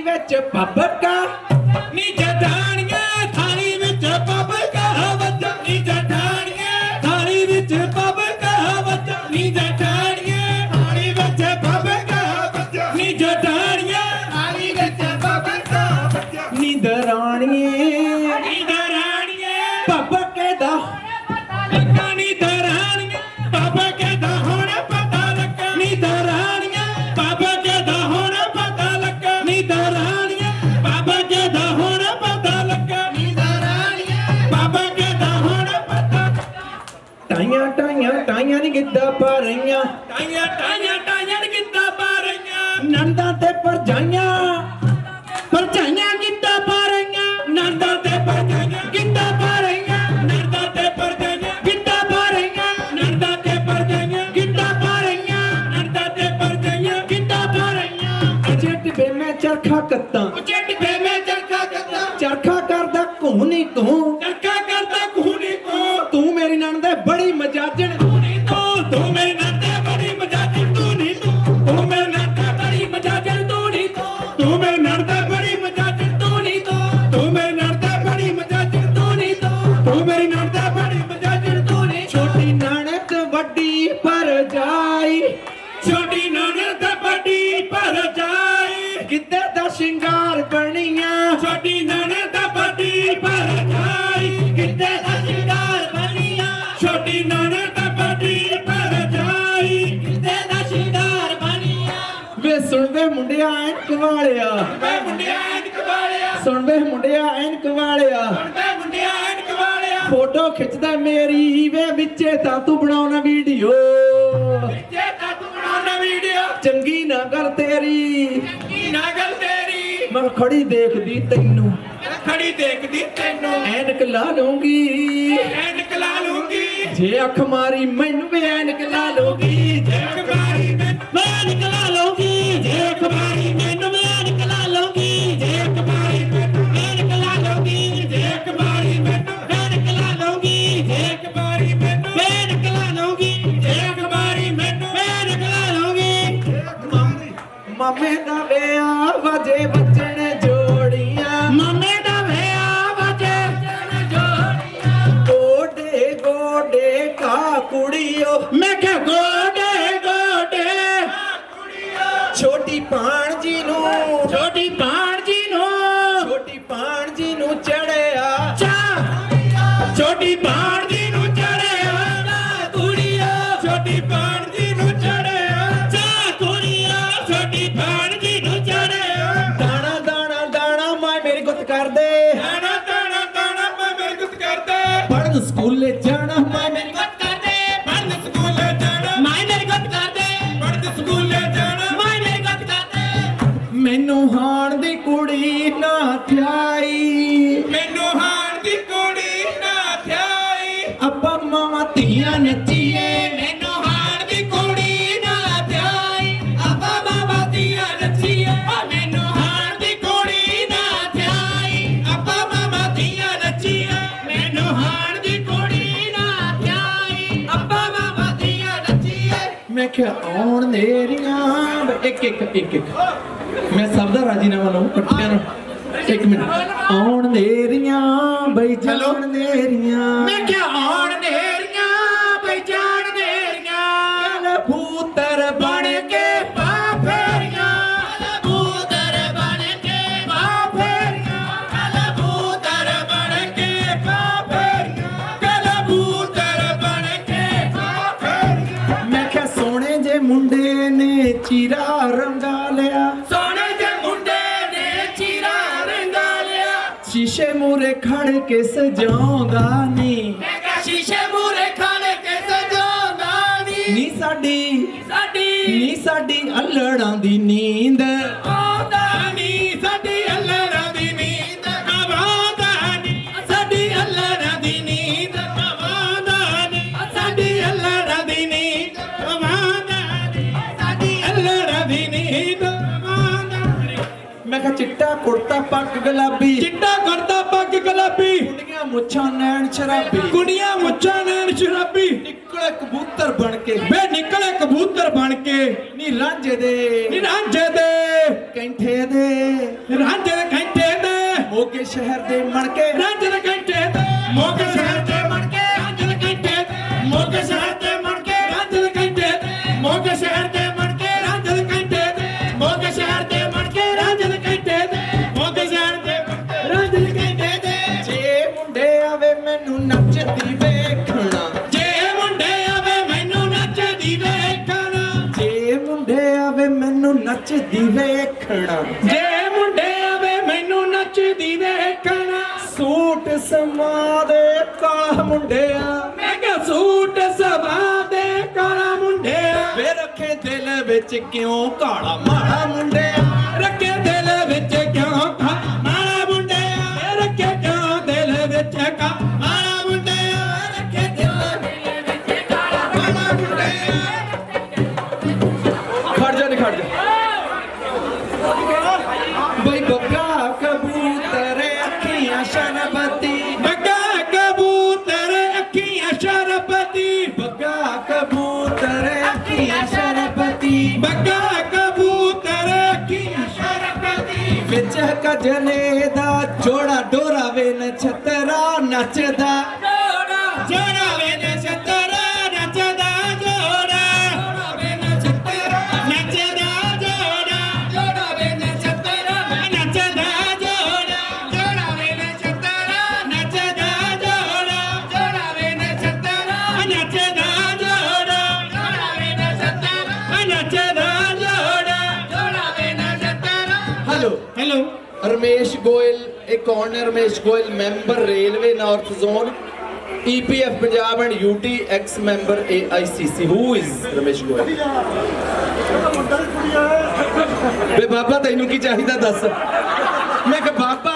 ਵਿੱਚ ਪੱਬਕਾ ਨੀ ਜਟਾਣੀਏ ਰਹੀਆਂ ਟਾਈਆਂ ਟਾਈਆਂ ਟਾਈਆਂ ਕਿੱਦਾਂ ਪਾ ਰਹੀਆਂ। ਨੰਦਾਂ ਤੇ ਪਰਜਾਈਆਂ ਪਰਜਾਈਆਂ ਗਿੱਧਾ ਪਾ ਰਹੀਆਂ। ਨੰਦਾ ਤੇ ਪਰਜਾਈਆਂ ਕਿੱਦਾਂ ਪਾ ਰਹੀਆਂ। ਨੰਦਾ ਤੇ ਪਰਜਾਈਆਂ ਗਿੱਧਾ ਪਾ ਰਹੀਆਂ। ਨੰਦਾ ਤੇ ਪਰਜਾਈਆਂ ਗਿੱਧਾ ਪਾ ਰਹੀਆਂ। ਨੰਦਾ ਤੇ ਪਰਜਾਈਆਂ ਗਿੱਧਾ ਪਾ ਰਹੀਆਂ। ਅਜੇ ਟਿਬੇ ਮੈਂ ਚਰਖਾ ਕੱਤਾਂ। ਉੱਚੇ ਟਿੱਬੇ ਮੈਂ ਚਰਖਾ ਕਰਦਾ ਚਰਖਾ ਕਰਦਾ ਘੂੰ ਨੀ ਘੂੰ ਚਰਖਾ ਕਰਦਾ ਕੋਹਣੀ ਕੋ ਤੂੰ ਮੇਰੀ ਨਣਦ ਦੇ ਬੜੀ ਮਜਾਜਣ ਦਾ ਸ਼ਿੰਗਾਰ ਬਣੀਆਂ। ਛੋਟੀ ਨਨਦ ਤੇ ਵੱਡੀ ਪਰ ਜਾਏ ਕਿਤੇ ਦਾ ਸ਼ਿੰਗਾਰ ਬਣੀਆਂ? ਛੋਟੀ ਨਨਦ ਤੇ ਵੱਡੀ ਪਰ ਜਾਏ ਕਿਤੇ ਦਾ ਸ਼ਿੰਗਾਰ ਬਣੀਆਂ? ਵੇ ਸੁਣ ਵੇ ਮੁੰਡਿਆ ਐਨਕ ਵਾਲਿਆ ਵੇ ਮੁੰਡਿਆ ਐਨਕ ਵਾਲਿਆ ਸੁਣ ਵੇ ਮੁੰਡਿਆ ਐਨਕ ਵਾਲਿਆ ਵੇ ਮੁੰਡਿਆ ਐਨਕ ਵਾਲਿਆ ਫੋਟੋ ਖਿੱਚਦਾ ਮੇਰੀ ਵੇ ਵਿੱਚੇ ਤਾਂ ਤੂੰ ਬਣਾਉਣਾ ਵੀਡੀਓ। ਜੇ ਤਾਂ ਤੂੰ ਬਣਾਉਣਾ ਵੀਡੀਓ। ਚੰਗੀ ਨਾ ਕਰ ਤੇਰੀ। ਮੈਂ ਖੜੀ ਦੇਖਦੀ ਤੈਨੂੰ। ਖੜੀ ਦੇਖਦੀ ਤੈਨੂੰ। ਐਨਕ ਲਾ ਲੂੰਗੀ ਐਨਕ ਲਾ ਲੂੰਗੀ ਜੇ ਅੱਖ ਮਾਰੀ ਮੈਨੂੰ ਵੀ ਐਨਕ ਲਾ ਲੂੰਗੀ ਜੇ ਇੱਕ ਗੋਡੇ ਕਾ ਕੁੜੀਓ ਮੈਂ ਸਕੂਲੇ ਜਾਣਾ ਮਾਏ ਮੇਰੀ ਗੁੱਤ ਕਰਦੇ ਪੜ੍ਹਨ ਸਕੂਲੇ ਜਾਣਾ ਮੈਂ ਮੇਰੇ ਗੁੱਤ ਕਰਦੇ ਪੜ੍ਹਨ ਸਕੂਲੇ ਜਾਣਾ ਮੈਂ ਮੇਰੇ ਗੁੱਤ ਕਰਦੇ। ਮੈਨੂੰ ਹਾਣ ਦੀ ਕੁੜੀ ਨਾ ਥਿਆਈ। ਮੈਨੂੰ ਹਾਣ ਦੀ ਕੁੜੀ ਨਾ ਥਿਆਈ। ਆਪਾਂ ਮਾਵਾਂ ਧੀਆਂ ਨੱਚੀਏ ਕਿਹਾ ਆਉਣ ਨੇਰੀਆਂ ਇੱਕ ਇੱਕ ਇੱਕ ਇੱਕ। ਮੈਂ ਸਭ ਦਾ ਰਾਜੀਨਾਮਾ ਲਵਾਂ ਇਕੱਠਿਆਂ ਨੂੰ? ਇੱਕ ਮਿੰਟ। ਆਉਣ ਨੇਰੀਆਂ ਬਈ ਜਾਣ ਨੇਰੀਆਂ ਮੈਂ ਕਿਹਾ ਆਉਣ ਨੇਰੀਆਂ ਚੀਰਾ ਰੰਗਾ ਲਿਆ। ਸੋਹਣੇ ਜੇ ਮੁੰਡੇ ਨੇ ਚੀਰਾ ਰੰਗਾ ਲਿਆ। ਸ਼ੀਸ਼ੇ ਮੂਰੇ ਖੜ ਕੇ ਸਜਾਉਂਦਾ ਨੀ। ਮੈਂ ਕਿਹਾ ਸ਼ੀਸ਼ੇ ਮੂਰੇ ਖਾਣੇ ਕੇ ਸਜਾਉਂਦਾ ਨੀ। ਨੀ ਸਾਡੀ ਸਾਡੀ। ਨੀ ਸਾਡੀ ਅਲੜਾਂ ਦੀ ਨੀਂਦ। ਚਿੱਟਾ ਕੁੜਤਾ ਪੱਗ ਗੁਲਾਬੀ। ਚਿੱਟਾ ਕਰਦਾ ਪੱਗ ਗੁਲਾਬੀ। ਕੁੜੀਆਂ ਮੁੱਛਾਂ ਨੈਣ ਸ਼ਰਾਬੀ। ਕੁੜੀਆਂ ਮੁੱਛਾਂ ਨੈਣ ਸ਼ਰਾਬੀ। ਨਿਕਲੇ ਕਬੂਤਰ ਬਣ ਕੇ। ਵੇ ਨਿਕਲੇ ਕਬੂਤਰ ਬਣ ਕੇ। ਨੀ ਰਾਂਝੇ ਦੇ। ਨੀ ਰਾਂਝੇ ਦੇ। ਕੈਂਠੇ ਦੇ। ਰਾਂਝੇ ਦੇ ਘੰਟੇ ਦੇ। ਮੋਗੇ ਸ਼ਹਿਰ ਦੇ ਮਣ ਕੇ ਵੇਖਣਾ ਜੇ ਮੁੰਡੇ ਆਵੇ, ਮੈਨੂੰ ਨੱਚਦੀ ਵੇਖਣਾ। ਸੂਟ ਸਮਾ ਦੇ ਕਾਲਾ ਮੁੰਡਿਆ ਮੈਂ ਕਿਹਾ, ਸੂਟ ਸਮਾ ਦੇ ਕਾਲਾ ਮੁੰਡਿਆ ਵੇ ਰੱਖੇ ਦਿਲ ਵਿੱਚ ਕਿਉਂ ਕਾਲਾ ਮਾੜਾ ਮੁੰਡਿਆ ਰੱਖੇ ਦਿਲ ਵਿੱਚ ਕਿਉਂ ਵਿੱਚ ਕਜਲੇ ਦਾ ਜੋੜਾ ਡੋਰਾ ਵੇ ਨਛਤਰਾ ਨੱਚਦਾ ਜੋੜਾ ਜੋੜਾ ਵੇ ਨਛਤਰਾ ਨੱਚਦਾ ਜੋੜਾ ਜੋੜਾ ਵੇ ਨਛਤਰਾ ਨੱਚਦਾ ਜੋੜਾ ਜੋੜਾ ਵੇ ਨਛਤਰਾ ਨੱਚਦਾ ਜੋੜਾ ਜੋੜਾ ਵੇ ਨਛਤਰਾ ਨੱਚਦਾ ਜੋੜਾ ਜੋੜਾ ਵੇ ਨਛਤਰਾ ਨੱਚਦਾ ਜੋੜਾ ਜੋੜਾ ਵੇ ਨਛਤਰਾ ਨੱਚਦਾ ਜੋੜਾ ਜੋੜਾ ਵੇ ਨਛਤਰਾ ਹੈਲੋ ਹੈਲੋ ਰਮੇਸ਼ ਗੋਇਲ ਇਹ ਕੌਣ ਹੈ Ramesh Goyal member railway north zone EPF Punjab and UT ex member AICC who is Ramesh Goyal? ਵੇ ਬਾਬਾ ਤੈਨੂੰ ਕੀ ਚਾਹੀਦਾ ਦੱਸ? ਮੈਂ ਕਿ ਬਾਬਾ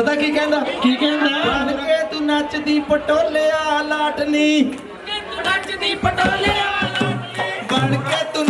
ਪਤਾ ਕੀ ਕਹਿੰਦਾ? ਕੀ ਕਹਿੰਦਾ? ਬਣ ਕੇ ਤੂੰ ਨੱਚਦੀ ਪਟੋਲਿਆ ਲਾਟਨੀ। ਨੱਚਦੀ ਪਟੋਲਿਆ ਬਣ ਕੇ ਤੂੰ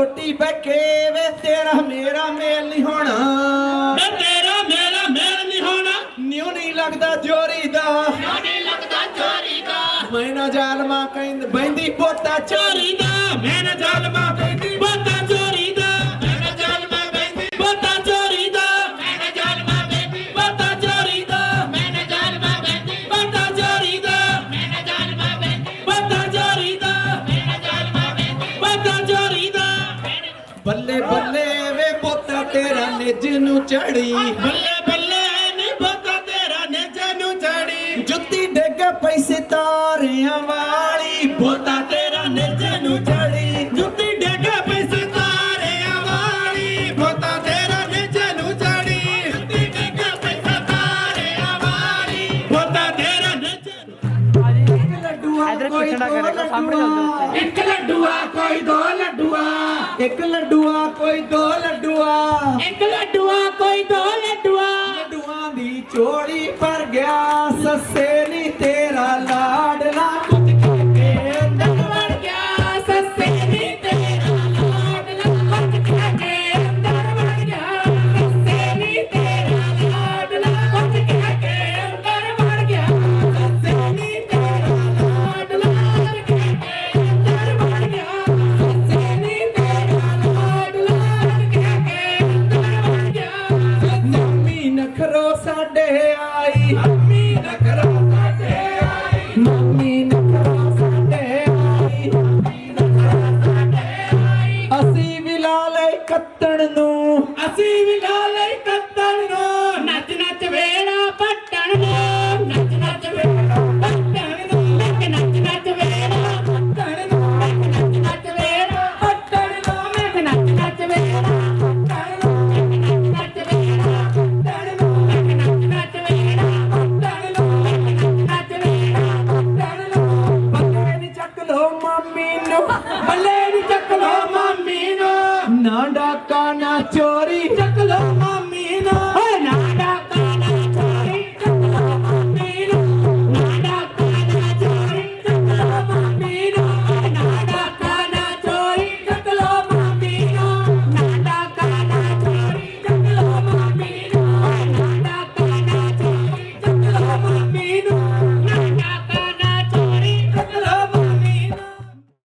ਬਰੋਟੀ ਬੈਠੇ ਵੇ ਤੇਰਾ ਮੇਰਾ ਮੇਲ ਨਹੀਂ ਹੋਣਾ। ਮੈਂ ਤੇਰਾ ਮੇਰਾ ਮੇਲ ਨਹੀਂ ਹੋਣਾ। ਨਿਉ ਨਹੀਂ ਲੱਗਦਾ ਜੋਰੀ ਦਾ। ਨਹੀਂ ਲੱਗਦਾ ਚੋਰੀ ਦਾ। ਮੈਂ ਨਾ ਜ਼ਾਲਮਾ ਕਹਿੰਦ ਬੈਂਦੀ ਪੋਤਾ ਚੋਰੀ ਚੋਰੀ ਦਾ ਮੈਂ ਨਾ ਜ਼ਾਲਮਾ ਬੈਂਦੀ ਬੋਤਾ ਬੱਲੇ ਬੱਲੇ ਵੇ ਪੋਤਾ ਤੇਰਾ ਨਿਜ ਨੂੰ ਚੜੀ। ਬੱਲੇ ਬੱਲੇ ਨੀ ਬੋਤਾ ਤੇਰਾ ਨੇਜੇ ਨੂੰ ਚੜੀ। ਜੁੱਤੀ ਡਿੱਗ ਪਈ ਸਿਤਾਰਿਆਂ ਵਾਲੀ। ਬੋਤਾ ਨਾ ਕਰੇ ਤਾਂ ਸਾਹਮਣੇ ਚੱਲ ਜਾਓ ਇੱਕ ਲੱਡੂਆ ਕੋਈ ਦੋ ਲੱਡੂਆ। ਇੱਕ ਲੱਡੂਆ ਕੋਈ ਦੋ ਲੱਡੂਆ। ਇੱਕ ਲੱਡੂਆ ਕੋਈ ਦੋ ਲੱਡੂ ਸਾਡੇ ਆਈ। ਮੰਮੀ ਨਖਰਾ ਸਾਡੇ ਆਈ। ਮੰਮੀ ਨਖਰਾ ਸਾਡੇ ਆਈ। ਅਸੀਂ ਵੀ ਲਾ ਲੈ ਕੱਤਣ ਨੂੰ। ਅਸੀਂ ਵੀ